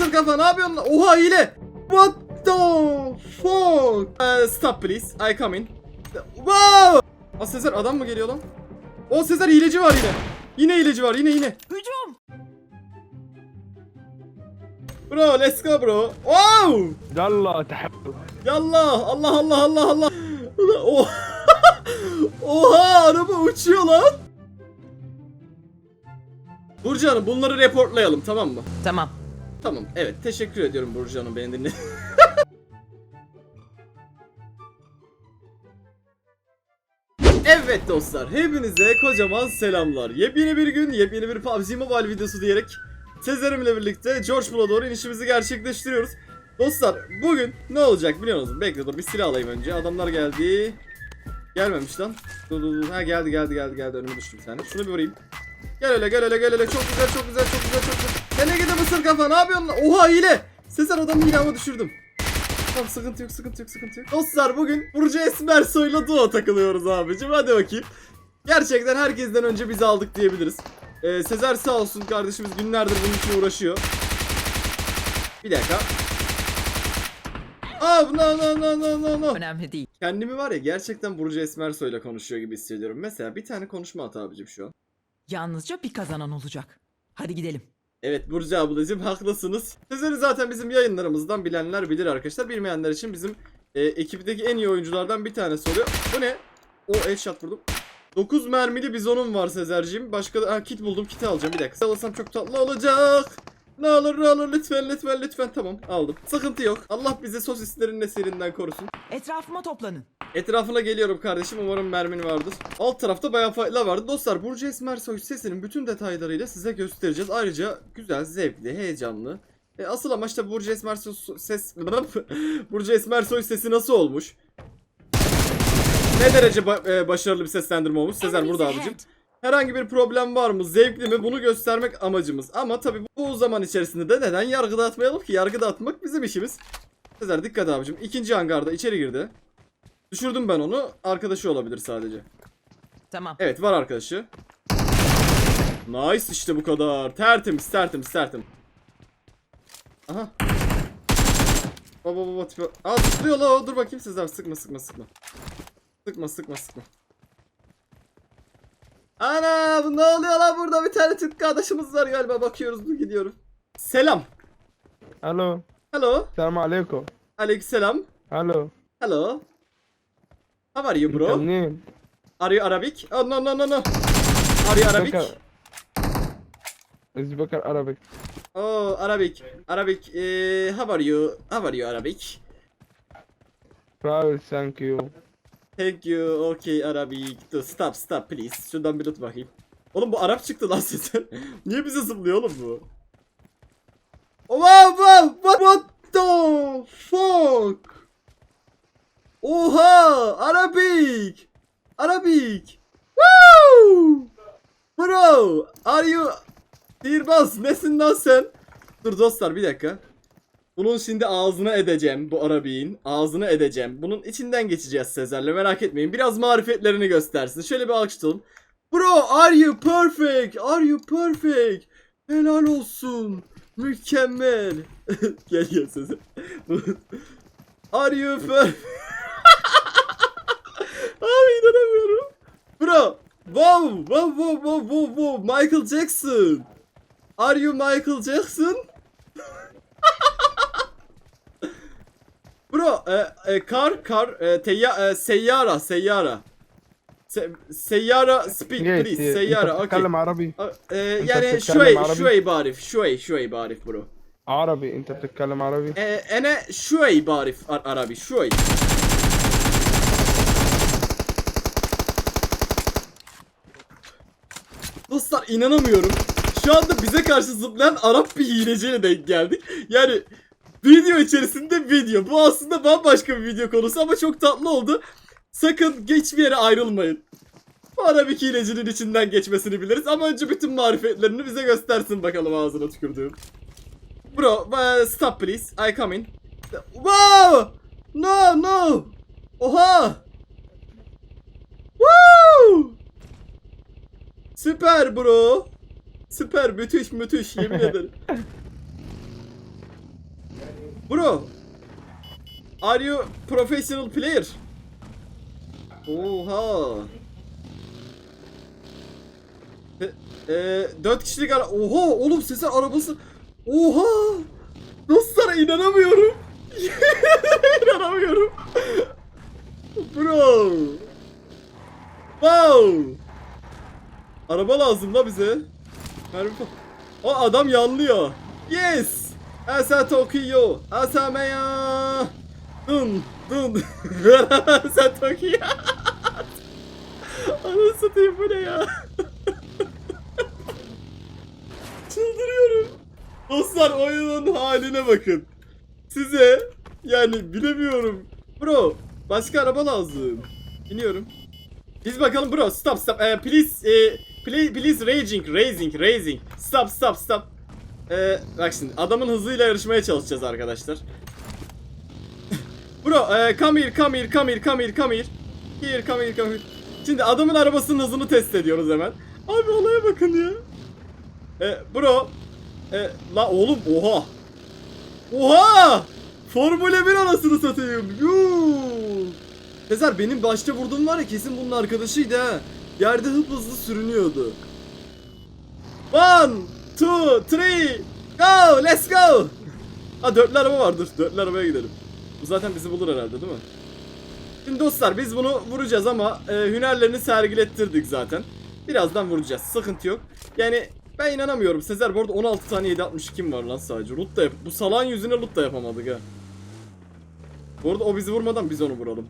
mısın kafa? Ne yapıyorsun? Oha hile. What the fuck? Uh, stop please. I come in. Wow! Aa Sezer adam mı geliyor lan? O Sezer hileci var yine. Yine hileci var yine yine. Hücum. Bro let's go bro. Wow! Yallah tehabbül. Yallah Allah Allah Allah Allah. Oha. Oha araba uçuyor lan. Burcu Hanım bunları reportlayalım tamam mı? Tamam. Tamam evet teşekkür ediyorum Burcu Hanım beni dinle. Evet dostlar hepinize kocaman selamlar. Yepyeni bir gün yepyeni bir PUBG Mobile videosu diyerek Sezer'imle birlikte George Bull'a doğru inişimizi gerçekleştiriyoruz. Dostlar bugün ne olacak biliyor musunuz? Bekle dur bir silah alayım önce. Adamlar geldi. Gelmemiş lan. Dur dur dur. Ha geldi geldi geldi geldi önüme düştü bir tane. Şunu bir vurayım. Gel öyle gel öyle gel öyle. Çok güzel çok güzel çok güzel çok güzel. Hele gide mısır kafa ne yapıyorsun? Oha hile. Sezer adamı hile ama düşürdüm. Tamam sıkıntı yok sıkıntı yok sıkıntı yok. Dostlar bugün Burcu Esmersoy'la duo takılıyoruz abicim. Hadi bakayım. Gerçekten herkesten önce biz aldık diyebiliriz. Ee, Sezer sağ olsun kardeşimiz günlerdir bunun için uğraşıyor. Bir dakika. Aa no no no no no no. Önemli değil. Kendimi var ya gerçekten Burcu Esmersoy'la konuşuyor gibi hissediyorum. Mesela bir tane konuşma at abicim şu an. Yalnızca bir kazanan olacak. Hadi gidelim. Evet Burcu ablacığım haklısınız. Sezer'i zaten bizim yayınlarımızdan bilenler bilir arkadaşlar. Bilmeyenler için bizim e, ekipteki en iyi oyunculardan bir tanesi oluyor. Bu ne? O headshot vurdum. 9 mermili bizonum var Sezer'cim. Başka da ha, kit buldum. Kiti alacağım bir dakika. Alırsam çok tatlı olacak. Ne olur ne olur lütfen lütfen lütfen tamam aldım. Sıkıntı yok. Allah bizi sosislerin nesirinden korusun. Etrafıma toplanın. Etrafına geliyorum kardeşim. Umarım mermin vardır. Alt tarafta bayağı fight'lar vardı. Dostlar Burcu Esmersoy sesinin bütün detaylarıyla size göstereceğiz. Ayrıca güzel, zevkli, heyecanlı. E, asıl amaç da Burcu Esmersoy ses... Burcu Esmersoy sesi nasıl olmuş? Ne derece ba- e, başarılı bir seslendirme olmuş? Sezer burada abicim. Herhangi bir problem var mı? Zevkli mi? Bunu göstermek amacımız. Ama tabii bu zaman içerisinde de neden yargı dağıtmayalım ki? Yargı dağıtmak bizim işimiz. Sezer dikkat abicim. İkinci hangarda içeri girdi. Düşürdüm ben onu. Arkadaşı olabilir sadece. Tamam. Evet var arkadaşı. Nice işte bu kadar. Tertemiz tertemiz tertemiz. Aha. Baba baba tipi. Aa zıplıyor la. Dur bakayım sizler. Sıkma sıkma sıkma. Sıkma sıkma sıkma. Ana bu ne oluyor lan burada bir tane Türk kardeşimiz var galiba bakıyoruz bu gidiyoruz. Selam. Alo. Hello. Selam aleyküm. Aleykümselam. Hello. Hello. How are you bro? Your name? Are you Arabic? Oh no no no no. Are you Arabic? Is Bakar Arabic. Oh Arabic. Arabic. Uh, how are you? How are you Arabic? Well, thank you. Thank you. Okay Arabic. Stop stop please. Şuradan bir tut bakayım. Oğlum bu Arap çıktı lan sesin. Niye bize zıplıyor oğlum bu? Wow wow what, what the fuck? Oha Arabic. Arabic. Woo! Bro, are you Sihirbaz nesin lan sen? Dur dostlar bir dakika. Bunun şimdi ağzına edeceğim bu Arabik'in. Ağzına edeceğim. Bunun içinden geçeceğiz Sezer'le merak etmeyin. Biraz marifetlerini göstersin. Şöyle bir alkışlayalım. Bro are you perfect? Are you perfect? Helal olsun. Mükemmel. gel gel Sezer. are you perfect? Abi inanamıyorum. Bro. Wow, wow, wow, wow, wow, wow. Michael Jackson. Are you Michael Jackson? Bro, e, e, kar, kar, e, teyya, e, seyyara, seyyara. Se, seyyara, speak please, انت seyyara, okay. بتتكلم عربي E, أنت yani بتتكلم şuey, عربي؟ şuey barif, şuey, şuey barif bro. عربي انت بتتكلم عربي E, ene şuey barif ar- arabi, şuey. Dostlar inanamıyorum. Şu anda bize karşı zıplayan Arap bir hileciyle denk geldik. Yani video içerisinde video. Bu aslında bambaşka bir video konusu ama çok tatlı oldu. Sakın hiçbir yere ayrılmayın. Bu Arabik hilecinin içinden geçmesini biliriz ama önce bütün marifetlerini bize göstersin bakalım ağzına tükürdüğüm. Bro, uh, stop please. I come in. Wow! No, no! Oha! Woo! Süper bro. Süper müthiş müthiş yemin ederim. Bro. Are you professional player? Oha. E, e, 4 kişilik ara... Oha oğlum sesin arabası... Oha! Dostlar inanamıyorum. inanamıyorum. Bro. Wow. Araba lazım la bize. Harbi. O adam yanlıyor. Yes. Asa Tokyo. Asa Meya. Dun dun. Asa Tokyo. Anasını satayım bu ne ya? Çıldırıyorum. Dostlar oyunun haline bakın. Size yani bilemiyorum. Bro başka araba lazım. Biniyorum. Biz bakalım bro stop stop. Eh, please eh, please please raging racing racing. Stop stop stop. Eh, bak şimdi adamın hızıyla yarışmaya çalışacağız arkadaşlar. bro eh, come here come here come here come here come here. Here come here come here. Şimdi adamın arabasının hızını test ediyoruz hemen. Abi olaya bakın ya. Eh, bro e, la oğlum oha. Oha! Formula 1 anasını satayım. Yuh! Sezer benim başta vurduğum var ya kesin bunun arkadaşıydı ha. Yerde hıp hızlı sürünüyordu. One, two, three, go, let's go. Ha dörtlü araba var dur. Dörtlü arabaya gidelim. Bu zaten bizi bulur herhalde değil mi? Şimdi dostlar biz bunu vuracağız ama e, hünerlerini sergilettirdik zaten. Birazdan vuracağız. Sıkıntı yok. Yani ben inanamıyorum. Sezer bu arada 16 tane 762 var lan sadece. Loot da yap Bu salağın yüzüne loot da yapamadık ha. Bu arada o bizi vurmadan biz onu vuralım.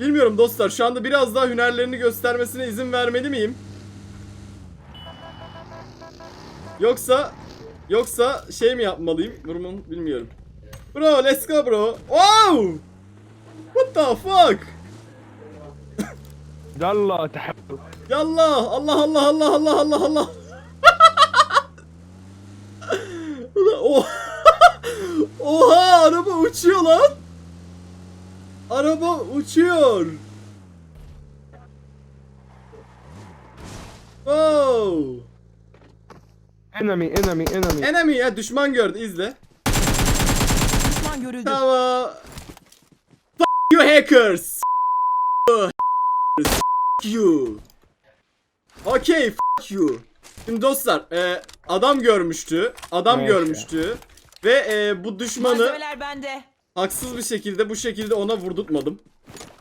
Bilmiyorum dostlar şu anda biraz daha hünerlerini göstermesine izin vermeli miyim? Yoksa yoksa şey mi yapmalıyım? Vurmam bilmiyorum. Bro let's go bro. Wow! What the fuck? Yallah tehel. Yallah Allah Allah Allah Allah Allah Allah. Oh. Oha. Araba uçuyor lan. Araba uçuyor. Wow enemy enemy enemy Enemy ya düşman gördü izle. Düşman görüldü. Tamam. F you hackers. F you. Okay f you. Şimdi dostlar e, adam görmüştü. Adam Neyse. görmüştü. Ve e, bu düşmanı Malzemeler bende. haksız bir şekilde bu şekilde ona vurdurtmadım.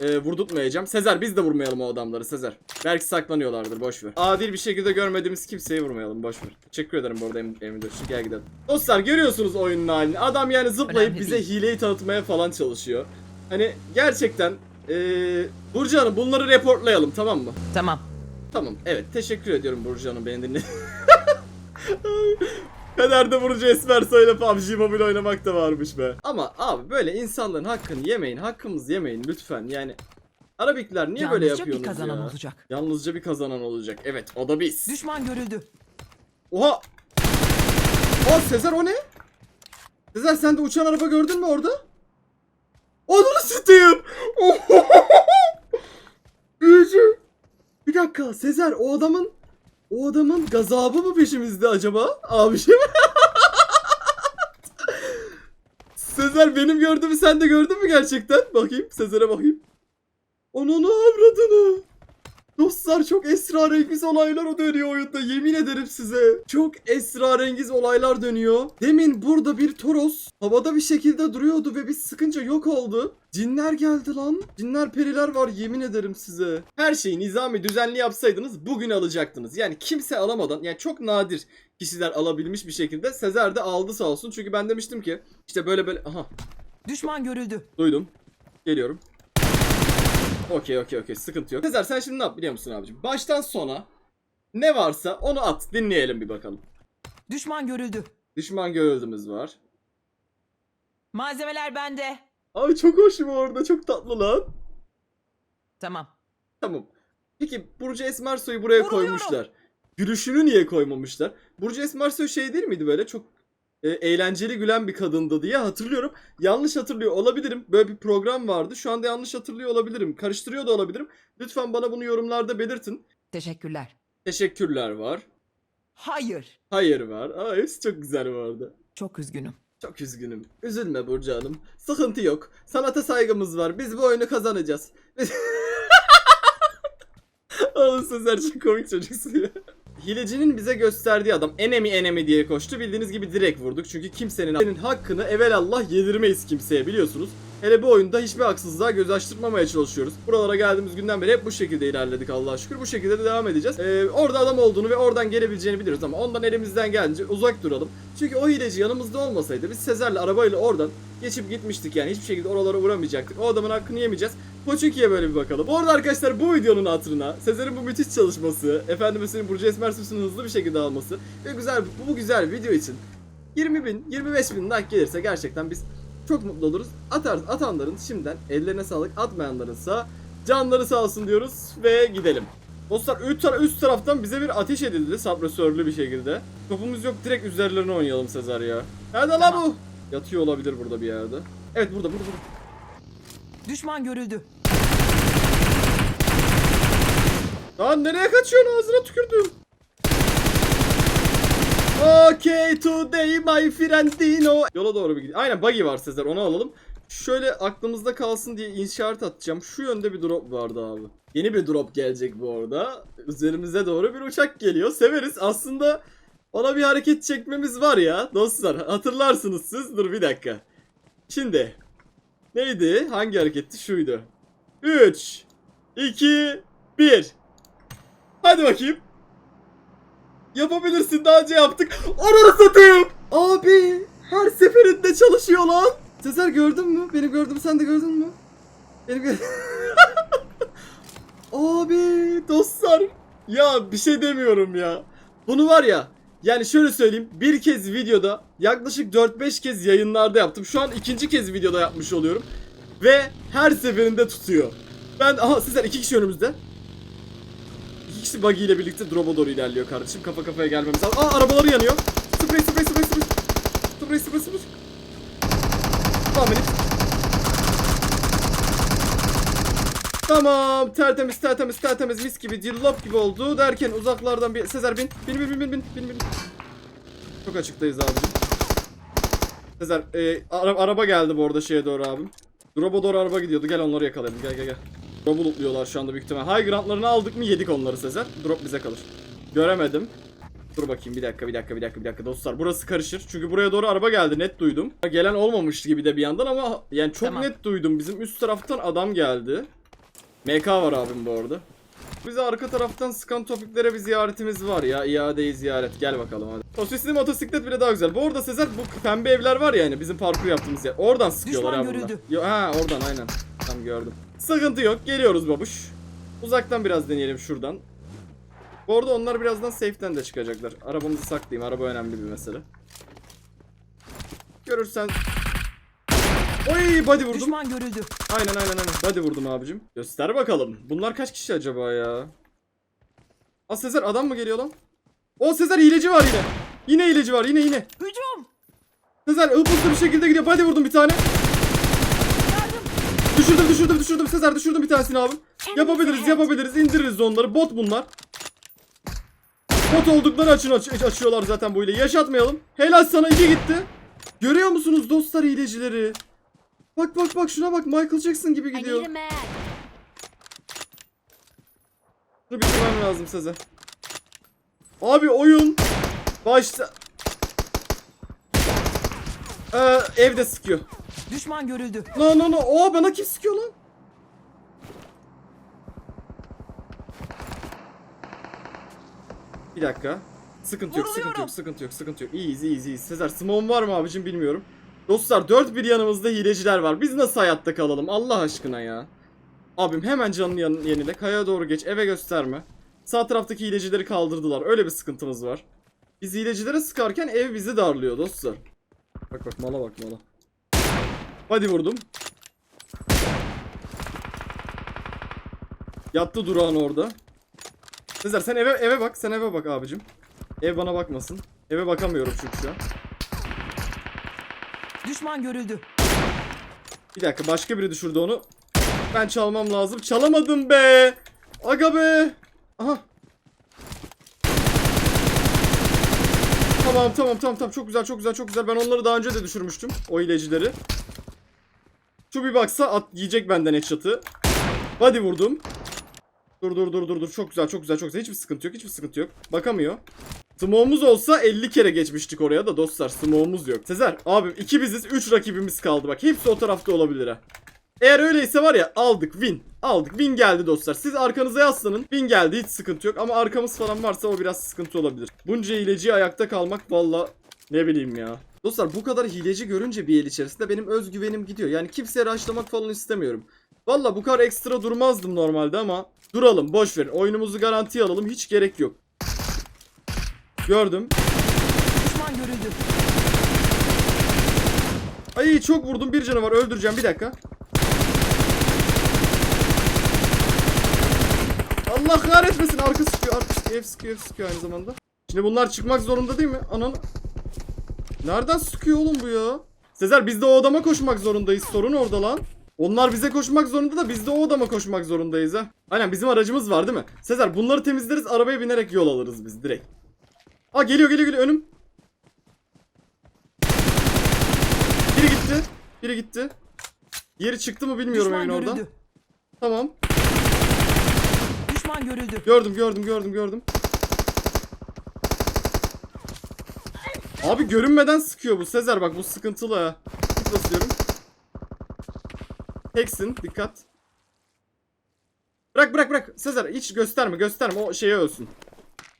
E, vurdurtmayacağım. Sezer biz de vurmayalım o adamları Sezer. Belki saklanıyorlardır boş ver. Adil bir şekilde görmediğimiz kimseyi vurmayalım boş ver. Teşekkür ederim bu arada Em- Emre. Gel gidelim. Dostlar görüyorsunuz oyunun halini. Adam yani zıplayıp Önemli bize değil. hileyi tanıtmaya falan çalışıyor. Hani gerçekten e, Burcu Hanım bunları reportlayalım tamam mı? Tamam. Tamam evet teşekkür ediyorum Burcu Hanım beni dinle. Kaderde Burcu Esmer söyle PUBG Mobile oynamak da varmış be. Ama abi böyle insanların hakkını yemeyin, hakkımızı yemeyin lütfen yani. Arabikler niye böyle Yalnızca bir yapıyorsunuz kazanan ya? olacak. Yalnızca bir kazanan olacak. Evet o da biz. Düşman görüldü. Oha! Aa Sezer o ne? Sezer sen de uçan araba gördün mü orada? Ananı satayım! Büyücü! Bir dakika Sezer o adamın o adamın gazabı mı peşimizde acaba? Abi şey mi? Sezer benim gördüğümü sen de gördün mü gerçekten? Bakayım Sezer'e bakayım. Ananı avradını. Dostlar çok esrarengiz olaylar dönüyor oyunda yemin ederim size. Çok esrarengiz olaylar dönüyor. Demin burada bir Toros havada bir şekilde duruyordu ve biz sıkınca yok oldu. Cinler geldi lan. Cinler periler var yemin ederim size. Her şeyi nizami düzenli yapsaydınız bugün alacaktınız. Yani kimse alamadan yani çok nadir kişiler alabilmiş bir şekilde Sezer de aldı sağ olsun. Çünkü ben demiştim ki işte böyle böyle aha Düşman görüldü. Duydum. Geliyorum. Okey okey okey sıkıntı yok. Sezer sen şimdi ne yap biliyor musun abicim? Baştan sona ne varsa onu at dinleyelim bir bakalım. Düşman görüldü. Düşman görüldüğümüz var. Malzemeler bende. Ay çok hoşum orada çok tatlı lan. Tamam. Tamam. Peki Burcu Esmersoy'u buraya Vuruyorum. koymuşlar. Gülüşünü niye koymamışlar? Burcu Esmersoy şey değil miydi böyle çok e, eğlenceli gülen bir kadındı diye hatırlıyorum. Yanlış hatırlıyor olabilirim. Böyle bir program vardı. Şu anda yanlış hatırlıyor olabilirim. Karıştırıyor da olabilirim. Lütfen bana bunu yorumlarda belirtin. Teşekkürler. Teşekkürler var. Hayır. Hayır var. Aa hepsi çok güzel bu arada. Çok üzgünüm. Çok üzgünüm. Üzülme Burcu Hanım. Sıkıntı yok. Sanata saygımız var. Biz bu oyunu kazanacağız. Oğlum Sezer çok komik çocuksun ya. Hilecinin bize gösterdiği adam enemi enemi diye koştu. Bildiğiniz gibi direkt vurduk. Çünkü kimsenin senin hakkını evelallah yedirmeyiz kimseye biliyorsunuz. Hele bu oyunda hiçbir haksızlığa göz açtırmamaya çalışıyoruz. Buralara geldiğimiz günden beri hep bu şekilde ilerledik Allah'a şükür. Bu şekilde de devam edeceğiz. Ee, orada adam olduğunu ve oradan gelebileceğini biliyoruz ama ondan elimizden gelince uzak duralım. Çünkü o hileci yanımızda olmasaydı biz Sezer'le arabayla oradan geçip gitmiştik yani. Hiçbir şekilde oralara uğramayacaktık. O adamın hakkını yemeyeceğiz. Poçinki'ye böyle bir bakalım. Bu arada arkadaşlar bu videonun hatırına Sezer'in bu müthiş çalışması, efendime söyleyeyim Burcu Esmer Süsü'nü hızlı bir şekilde alması ve güzel bu, bu güzel video için 20 bin, 25 bin like gelirse gerçekten biz çok mutlu oluruz. Atar, atanların şimdiden ellerine sağlık, atmayanlarınsa canları sağ olsun diyoruz ve gidelim. Dostlar üst, tara- üst taraftan bize bir ateş edildi sapresörlü bir şekilde. Topumuz yok direkt üzerlerine oynayalım Sezar ya. Nerede lan bu? Yatıyor olabilir burada bir yerde. Evet burada burada burada. Düşman görüldü. Lan nereye kaçıyorsun ağzına tükürdüm. Okay today my friendino. Yola doğru bir gidiyor. Aynen buggy var Sezer onu alalım. Şöyle aklımızda kalsın diye işaret atacağım. Şu yönde bir drop vardı abi. Yeni bir drop gelecek bu arada. Üzerimize doğru bir uçak geliyor. Severiz. Aslında ona bir hareket çekmemiz var ya dostlar. Hatırlarsınız siz. Dur bir dakika. Şimdi. Neydi? Hangi hareketti? Şuydu. 3 2 1 Hadi bakayım. Yapabilirsin daha önce yaptık. Ananı satayım. Abi her seferinde çalışıyor lan. Sezer gördün mü? Beni gördüm sen de gördün mü? Beni gör... Abi dostlar. Ya bir şey demiyorum ya. Bunu var ya. Yani şöyle söyleyeyim. Bir kez videoda yaklaşık 4-5 kez yayınlarda yaptım. Şu an ikinci kez videoda yapmış oluyorum. Ve her seferinde tutuyor. Ben aha Sezer iki kişi önümüzde. İki kişi buggy ile birlikte drop'a doğru ilerliyor kardeşim. Kafa kafaya gelmemiz lazım. Aa arabaları yanıyor. Sprey sprey sprey sprey. Sprey sprey sprey. Tamam benim. Tamam tertemiz tertemiz tertemiz mis gibi cillop gibi oldu derken uzaklardan bir Sezer bin bin bin bin bin bin bin bin Çok açıktayız abicim Sezer e, ara- araba geldi bu arada şeye doğru abim Drop'a doğru araba gidiyordu gel onları yakalayalım gel gel gel Drop'u lootluyorlar şu anda büyük ihtimal High groundlarını aldık mı yedik onları Sezer Drop bize kalır Göremedim Dur bakayım bir dakika bir dakika bir dakika bir dakika dostlar burası karışır çünkü buraya doğru araba geldi net duydum Gelen olmamış gibi de bir yandan ama yani çok Tamam. net duydum bizim üst taraftan adam geldi MK var abim bu arada. Bize arka taraftan sıkan topiklere bir ziyaretimiz var ya. İadeyi ziyaret. Gel bakalım hadi. Sosisli motosiklet bile daha güzel. Bu arada Sezer bu pembe evler var ya hani bizim parkur yaptığımız yer. Oradan sıkıyorlar Düşman ha bunlar. Yo, ha oradan aynen. Tam gördüm. Sıkıntı yok. Geliyoruz babuş. Uzaktan biraz deneyelim şuradan. Bu arada onlar birazdan safe'den de çıkacaklar. Arabamızı saklayayım. Araba önemli bir mesele. Görürsen... Oy body vurdum. Düşman görüldü. Aynen aynen aynen. Hadi vurdum abicim. Göster bakalım. Bunlar kaç kişi acaba ya? Aa Sezer adam mı geliyor lan? O Sezer hileci var yine. Yine hileci var yine yine. Hücum. Sezer hızlı bir şekilde gidiyor. Hadi vurdum bir tane. Düşürdüm düşürdüm düşürdüm Sezer düşürdüm bir tanesini abi. Yapabiliriz yapabiliriz indiririz onları. Bot bunlar. Bot oldukları için aç- açıyorlar zaten bu ile. Yaşatmayalım. Helal sana iki gitti. Görüyor musunuz dostlar hilecileri? Bak bak bak şuna bak Michael Jackson gibi gidiyor. Bunu bitirmem lazım Sezer. Abi oyun başta... Ee, evde sıkıyor. Düşman görüldü. No no no. Oo bana kim sıkıyor lan? Bir dakika. Sıkıntı yok, sıkıntı yok, sıkıntı yok, sıkıntı yok. İyiyiz, iyiyiz, iyiyiz. Sezer, smoke var mı abicim bilmiyorum. Dostlar dört bir yanımızda hileciler var. Biz nasıl hayatta kalalım Allah aşkına ya. Abim hemen canını yan yenile. Kayaya doğru geç. Eve gösterme. Sağ taraftaki hilecileri kaldırdılar. Öyle bir sıkıntımız var. Biz hilecilere sıkarken ev bizi darlıyor dostlar. Bak bak mala bak mala. Hadi vurdum. Yattı durağın orada. Sezer sen eve eve bak. Sen eve bak abicim. Ev bana bakmasın. Eve bakamıyorum çünkü şu an. Düşman görüldü. Bir dakika başka biri düşürdü onu. Ben çalmam lazım. Çalamadım be. Aga be. Aha. Tamam tamam tamam tamam çok güzel çok güzel çok güzel. Ben onları daha önce de düşürmüştüm. O hilecileri. Şu bir baksa at yiyecek benden headshot'ı. Body vurdum. Dur dur dur dur dur. Çok güzel çok güzel çok güzel. Hiçbir sıkıntı yok hiçbir sıkıntı yok. Bakamıyor. Smoke'umuz olsa 50 kere geçmiştik oraya da dostlar. Smoke'umuz yok. Sezer abim iki biziz 3 rakibimiz kaldı bak. Hepsi o tarafta olabilir ha. Eğer öyleyse var ya aldık win. Aldık win geldi dostlar. Siz arkanıza yaslanın. Win geldi hiç sıkıntı yok. Ama arkamız falan varsa o biraz sıkıntı olabilir. Bunca hileci ayakta kalmak valla ne bileyim ya. Dostlar bu kadar hileci görünce bir el içerisinde benim özgüvenim gidiyor. Yani kimseye rushlamak falan istemiyorum. Valla bu kadar ekstra durmazdım normalde ama duralım boş verin. Oyunumuzu garantiye alalım hiç gerek yok. Gördüm. Düşman görüldü. Ay çok vurdum bir canı var öldüreceğim bir dakika. Allah kahretmesin arka sıkıyor arka sıkıyor F sıkıyor aynı zamanda. Şimdi bunlar çıkmak zorunda değil mi? Anan. Nereden sıkıyor oğlum bu ya? Sezer biz de o odama koşmak zorundayız sorun orada lan. Onlar bize koşmak zorunda da biz de o odama koşmak zorundayız ha. Aynen bizim aracımız var değil mi? Sezer bunları temizleriz arabaya binerek yol alırız biz direkt. Aa geliyor geliyor geliyor önüm. Biri gitti. Biri gitti. Diğeri çıktı mı bilmiyorum Düşman evin oradan. görüldü. Tamam. Düşman görüldü. Gördüm gördüm gördüm gördüm. Abi görünmeden sıkıyor bu Sezer bak bu sıkıntılı. Git basıyorum. Teksin dikkat. Bırak bırak bırak Sezer hiç gösterme gösterme o şeye ölsün.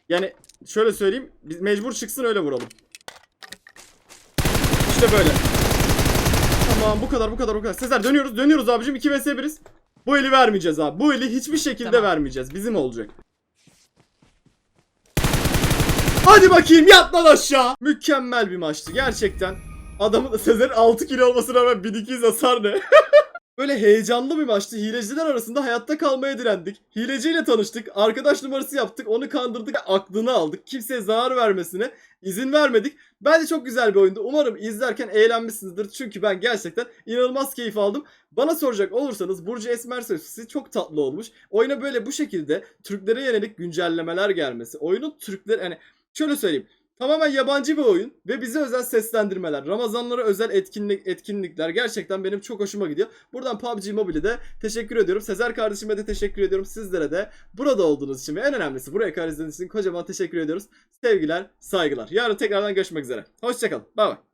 Yani şöyle söyleyeyim biz mecbur çıksın öyle vuralım. İşte böyle. Tamam bu kadar bu kadar bu kadar. Sezer dönüyoruz dönüyoruz abicim 2 vs 1'iz. Bu eli vermeyeceğiz abi. Bu eli hiçbir şekilde Tamam. vermeyeceğiz. Bizim olacak. Hadi bakayım yat lan aşağı. Mükemmel bir maçtı gerçekten. Adamın Sezer'in 6 kilo olmasına rağmen 1200 hasar ne? Böyle heyecanlı bir maçtı. Hileciler arasında hayatta kalmaya direndik. Hileciyle tanıştık. Arkadaş numarası yaptık. Onu kandırdık. Aklını aldık. Kimseye zarar vermesine izin vermedik. Bence çok güzel bir oyundu. Umarım izlerken eğlenmişsinizdir. Çünkü ben gerçekten inanılmaz keyif aldım. Bana soracak olursanız Burcu Esmer sözcüsü çok tatlı olmuş. Oyuna böyle bu şekilde Türklere yönelik güncellemeler gelmesi. Oyunun Türkler hani şöyle söyleyeyim. Tamamen yabancı bir oyun ve bize özel seslendirmeler, Ramazanlara özel etkinlik etkinlikler gerçekten benim çok hoşuma gidiyor. Buradan PUBG Mobile'e de teşekkür ediyorum. Sezer kardeşime de teşekkür ediyorum. Sizlere de burada olduğunuz için ve en önemlisi buraya kadar izlediğiniz için kocaman teşekkür ediyoruz. Sevgiler, saygılar. Yarın tekrardan görüşmek üzere. Hoşçakalın. Bay bay.